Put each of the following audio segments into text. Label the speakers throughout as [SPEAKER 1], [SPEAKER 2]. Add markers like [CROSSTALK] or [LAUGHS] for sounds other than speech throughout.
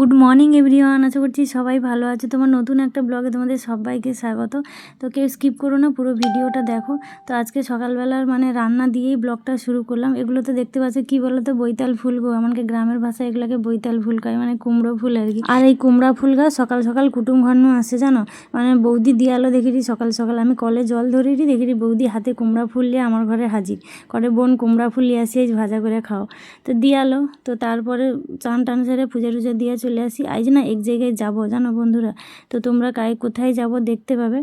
[SPEAKER 1] Good morning everyone, আশা করছি সবাই ভালো আছে। তোমার নতুন একটা ব্লগে তোমাদের সবাইকে স্বাগত। তো কেউ স্কিপ করো না, পুরো ভিডিওটা দেখো। তো আজকে সকালবেলার মানে রান্না দিয়েই ব্লগটা শুরু করলাম। এগুলো তো দেখতে পাচ্ছ, কী বলো তো বৈতাল ফুল গো। এমনকি গ্রামের ভাষায় এগুলোকে বৈতাল ফুল কয় মানে কুমড়ো ফুল আর কি। আর এই কুমড়া ফুল গাছ সকাল সকাল কুটুম ঘন্ন আসে, জানো? মানে বৌদি দিয়ালো দেখেছি সকাল সকাল। আমি কলে জল ধরেছি দেখেছি বৌদি হাতে কুমড়া ফুল নিয়ে আমার ঘরে হাজির। করে বোন, কুমড়া ফুল নিয়ে আসি ভাজা করে খাও। তো দিয়ালো, তো তারপরে চান টান সেরে পূজা টুজা দিয়ে চলে আসি। আজ না এক জায়গায় যাব, জানো বন্ধুরা? তো তোমরা কায়, কোথায় যাব দেখতে পাবে।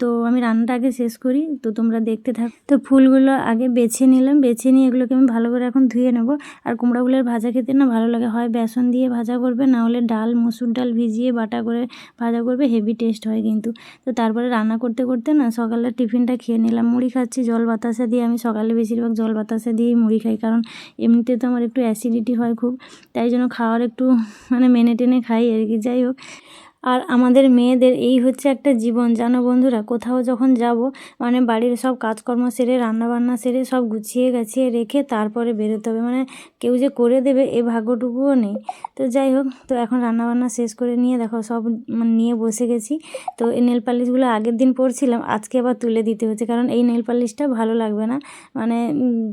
[SPEAKER 1] তো আমি রান্নাটা আগে শেষ করি, তো তোমরা দেখতে থাক। তো ফুলগুলো আগে বেছে নিলাম, বেছে নিয়ে এগুলোকে আমি ভালো করে এখন ধুয়ে নেব। আর কুমড়াগুলোর ভাজা খেতে না ভালো লাগে। হয় বেসন দিয়ে ভাজা করবে, না হলে ডাল, মসুর ডাল ভিজিয়ে বাটা করে ভাজা করবে, হেভি টেস্ট হয় কিন্তু। তো তারপরে রান্না করতে করতে না সকালে টিফিনটা খেয়ে নিলাম। মুড়ি খাচ্ছি, জল বাতাসা দিয়ে। আমি সকালে বেশিরভাগ জল বাতাসা দিয়েই মুড়ি খাই, কারণ এমনিতে তো আমার একটু অ্যাসিডিটি হয় খুব। তাই জন্য খাওয়ার একটু মানে মেনে টেনে খাই আর কি যাই হোক। আর আমাদের মেয়েদের এই হচ্ছে একটা জীবন। জানো বন্ধুরা, কোথাও যখন যাব মানে বাড়ির সব কাজকর্ম সেরে, রান্নাবান্না সেরে সব গুছিয়ে গাছিয়ে রেখে তারপরে বেরোতে হবে। মানে কেউ যে করে দেবে এ ভাগ্যটুকুও নেই। তো যাই হোক, তো এখন রান্নাবান্না শেষ করে নিয়ে দেখো সব মানে নিয়ে বসে গেছি। তো এই নেল পালিশগুলো আগের দিন পরছিলাম, আজকে আবার তুলে দিতে হচ্ছে। কারণ এই নেল পালিশটা ভালো লাগবে না। মানে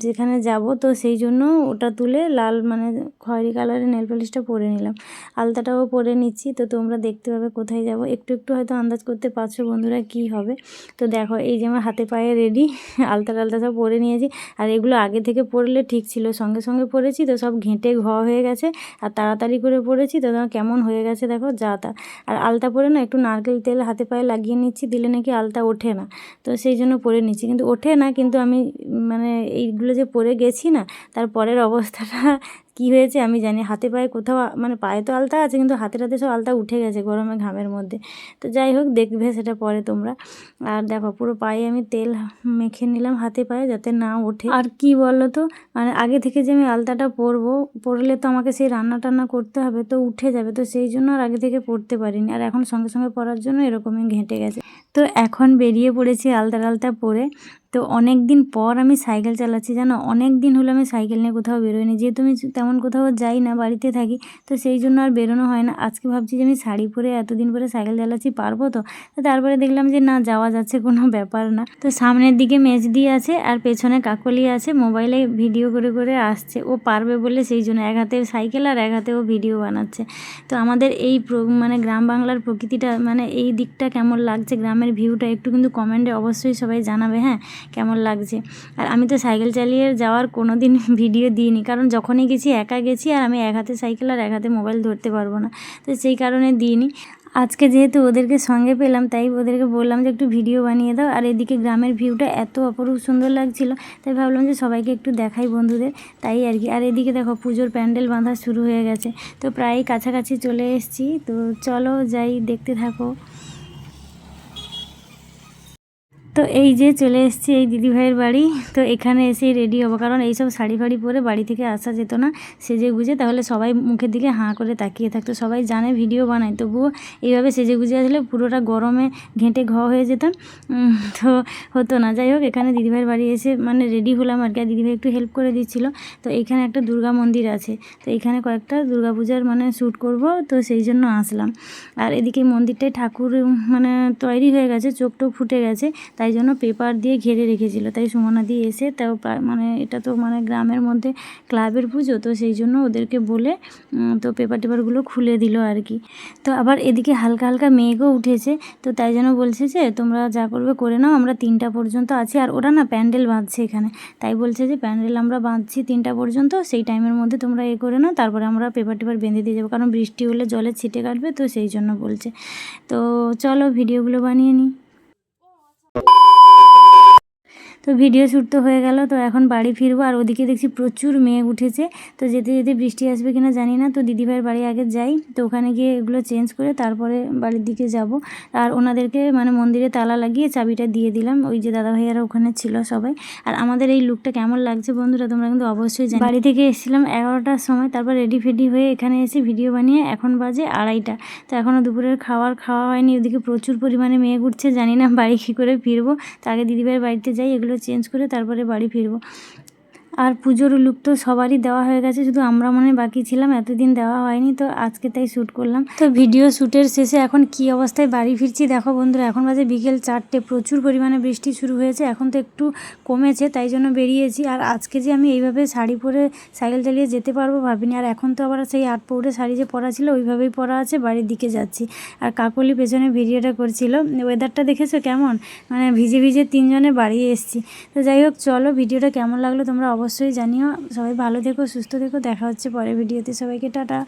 [SPEAKER 1] যেখানে যাব, তো সেই জন্য ওটা তুলে লাল মানে খয়েরি কালারের নেল পালিশটা পরে নিলাম। আলতাটাও পরে নিচ্ছি, তো তোমরা দেখতে পাবে কোথায় যাব? একটু একটু হয়তো আন্দাজ করতে পারছ বন্ধুরা কি হবে। তো দেখো, এই যে আমার হাতে পায়ে রেডি আলতা টালতা সব পরে নিয়েছি। আর এগুলো আগে থেকে পরলে ঠিক ছিল, সঙ্গে সঙ্গে পরেছি তো সব ঘেঁটে ঘ হয়ে গেছে। আর তাড়াতাড়ি করে পরেছি তো কেমন হয়ে গেছে দেখো, যা তা। আর আলতা পরে না একটু নারকেল তেল হাতে পায়ে লাগিয়ে নিচ্ছি, দিলে নাকি আলতা ওঠে না। তো সেই জন্য পরে নিচ্ছি। কিন্তু ওঠে না, কিন্তু আমি মানে এইগুলো যে পরে গেছি না, তার পরের অবস্থাটা কি হয়েছে আমি জানি হাতে পায়ে কোথাও মানে পায়ে তো আলতা আছে কিন্তু হাতে হাতে সব আলতা উঠে গেছে গরমে ঘামের মধ্যে। তো যাই হোক, দেখবে সেটা পরে তোমরা। আর দেখো, পুরো পায়ে আমি তেল মেখে নিলাম হাতে পায়ে যাতে না ওঠে। আর কি বলো তো মানে আগে থেকে যে আমি আলতাটা পরবো, পরলে তো আমাকে সেই রান্না টান্না করতে হবে, তো উঠে যাবে। তো সেই জন্য আর আগে থেকে পড়তে পারিনি। আর এখন সঙ্গে সঙ্গে পরার জন্য এরকমই ঘেঁটে গেছে। তো এখন বেরিয়ে পড়েছি আলতা আলতা পরে। তো অনেক দিন পর আমি সাইকেল চালাচ্ছি, জানো? অনেক দিন হলো আমি সাইকেল নিয়ে কোথাও বেরোয়নি যেহেতু আমি তেমন কোথাও যাই না, বাড়িতে থাকি, তো সেই জন্য আর বেরোনো হয় না। আজকে ভাবছি যে আমি শাড়ি পরে এতদিন পরে সাইকেল চালাচ্ছি, পারব তো? তো তারপরে দেখলাম যে না, যাওয়া যাচ্ছে, কোনো [LAUGHS] ব্যাপার না। তো সামনের দিকে মেজ দিয়ে আছে আর পেছনে কাকলি আছে, মোবাইলে ভিডিও করে করে আসছে। ও পারবে বলে সেই জন্য এক হাতে সাইকেল আর এক হাতে ও ভিডিও বানাচ্ছে। তো আমাদের এই মানে গ্রাম বাংলার প্রকৃতিটা মানে এই দিকটা কেমন লাগছে, গ্রামের ভিউটা একটু কিন্তু কমেন্টে অবশ্যই সবাই জানাবে হ্যাঁ? কেমন লাগছে। আর আমি তো সাইকেল চালিয়ে যাওয়ার কোনো দিন [LAUGHS] ভিডিও দিইনি, কারণ যখনই গেছি একা গেছি আর আমি এক হাতে সাইকেল আর এক হাতে মোবাইল ধরতে পারব না। তো সেই কারণে দিইনি। আজকে যেহেতু ওদেরকে সঙ্গে পেলাম, তাই ওদেরকে বললাম যে একটু ভিডিও বানিয়ে দাও। আর এদিকে গ্রামের ভিউটা এত অপরূপ সুন্দর লাগছিল, তাই ভাবলাম যে সবাইকে একটু দেখাই বন্ধুদের, তাই আর কি। আর এদিকে দেখো পুজোর প্যান্ডেল বাঁধা শুরু হয়ে গেছে। তো প্রায় কাছাকাছি চলে এসেছি। তো চলো যাই, দেখতে থাকো। তো এই যে চলে এসেছি এই দিদিভাইয়ের বাড়ি। তো এখানে এসেই রেডি হব। কারণ এইসব শাড়ি ফাড়ি পরে বাড়ি থেকে আসা যেত না, সেজে গুজে। তাহলে সবাই মুখের দিকে হাঁ করে তাকিয়ে থাকতো। সবাই জানে ভিডিও বানায়। তবুও এইভাবে সেজে গুজে আসলে পুরোটা গরমে ঘেঁটে ঘ হয়ে যেতাম। তো হতো না। যাই হোক, এখানে দিদিভাইয়ের বাড়ি এসে মানে রেডি হলাম আর কি। দিদিভাই একটু হেল্প করে দিচ্ছিল। তো এখানে একটা দুর্গা মন্দির আছে। তো এখানে কয়েকটা দুর্গা পূজার মানে শ্যুট করব। তো সেই জন্য আসলাম। আর এদিকে মন্দিরটায় ঠাকুর মানে তৈরি হয়ে গেছে। চোখ টোক ফুটে গেছে। তাই তাই জন্য পেপার দিয়ে ঘিরে রেখেছিল। তাই সুমনা দিয়ে এসে তাও মানে এটা তো মানে গ্রামের মধ্যে ক্লাবের পুজো, তো সেই জন্য ওদেরকে বলে তো পেপার টেপারগুলো খুলে দিল আর কি তো আবার এদিকে হালকা হালকা মেঘও উঠেছে, তো তাই জন্য বলছে যে, তোমরা যা করবে করে নাও, আমরা তিনটা পর্যন্ত আছি। আর ওরা না প্যান্ডেল বাঁধছে এখানে। তাই বলছে যে, প্যান্ডেল আমরা বাঁধছি তিনটা পর্যন্ত, সেই টাইমের মধ্যে তোমরা এ করে নাও, তারপরে আমরা পেপার টেপার বেঁধে দিয়ে যাব। কারণ বৃষ্টি হলে জলে ছিটে কাটবে, তো সেই জন্য বলছে। তো চলো ভিডিওগুলো বানিয়ে নিই। you তো ভিডিও শ্যুট তো হয়ে গেল, তো এখন বাড়ি ফিরবো। আর ওদিকে দেখছি প্রচুর মেঘ উঠেছে, তো যেতে যেতে বৃষ্টি আসবে কিনা জানি না। তো দিদিভাইয়ের বাড়ি আগে যাই, তো ওখানে গিয়ে এগুলো চেঞ্জ করে তারপরে বাড়ির দিকে যাব। আর ওনাদেরকে মানে মন্দিরে তালা লাগিয়ে চাবিটা দিয়ে দিলাম। ওই যে দাদা ভাইয়ারা ওখানে ছিল সবাই। আর আমাদের এই লুকটা কেমন লাগছে বন্ধুরা, তোমরা কিন্তু অবশ্যই জানি বাড়ি থেকে এসেছিলাম এগারোটার সময়, তারপর রেডি ফেডি হয়ে এখানে এসে ভিডিও বানিয়ে এখন বাজে আড়াইটা। তো এখনও দুপুরের খাওয়ার খাওয়া হয়নি, ওদিকে প্রচুর পরিমাণে মেঘ উঠছে, জানি না বাড়ি কী করে ফিরবো। তো আগে দিদিভাইয়ের বাড়িতে যাই, এগুলো চেঞ্জ করে তারপরে বাড়ি ফিরবো। আর পুজোর লুক তো সবারই দেওয়া হয়ে গেছে, শুধু আমরা মনে বাকি ছিলাম, এতদিন দেওয়া হয়নি, তো আজকে তাই শ্যুট করলাম। তো ভিডিও শ্যুটের শেষে এখন কি অবস্থায় বাড়ি ফিরছি দেখো বন্ধুরা, এখন বাজে বিকেল চারটে, প্রচুর পরিমাণে বৃষ্টি শুরু হয়েছে, এখন তো একটু কমেছে, তাই জন্য বেরিয়েছি। আর আজকে যে আমি এইভাবে শাড়ি পরে সাইকেল চালিয়ে যেতে পারব ভাবিনি, আর এখন তো আবার সেই আট পৌড়ে শাড়ি যে পরা ছিল, ওইভাবেই পরা আছে, বাড়ির দিকে যাচ্ছি। আর কাকলি পেছনে ভিডিওটা করছিল ওয়েদারটা দেখেছ কেমন? মানে ভিজে ভিজে তিনজনে বাড়ি এসেছি। তো যাই হোক, চলো ভিডিওটা কেমন লাগল তোমরা অবশ্যই জানিও। সবাই ভালো থেকো সুস্থ থেকো। দেখা হচ্ছে পরে ভিডিওতে। সবাইকে টাটা।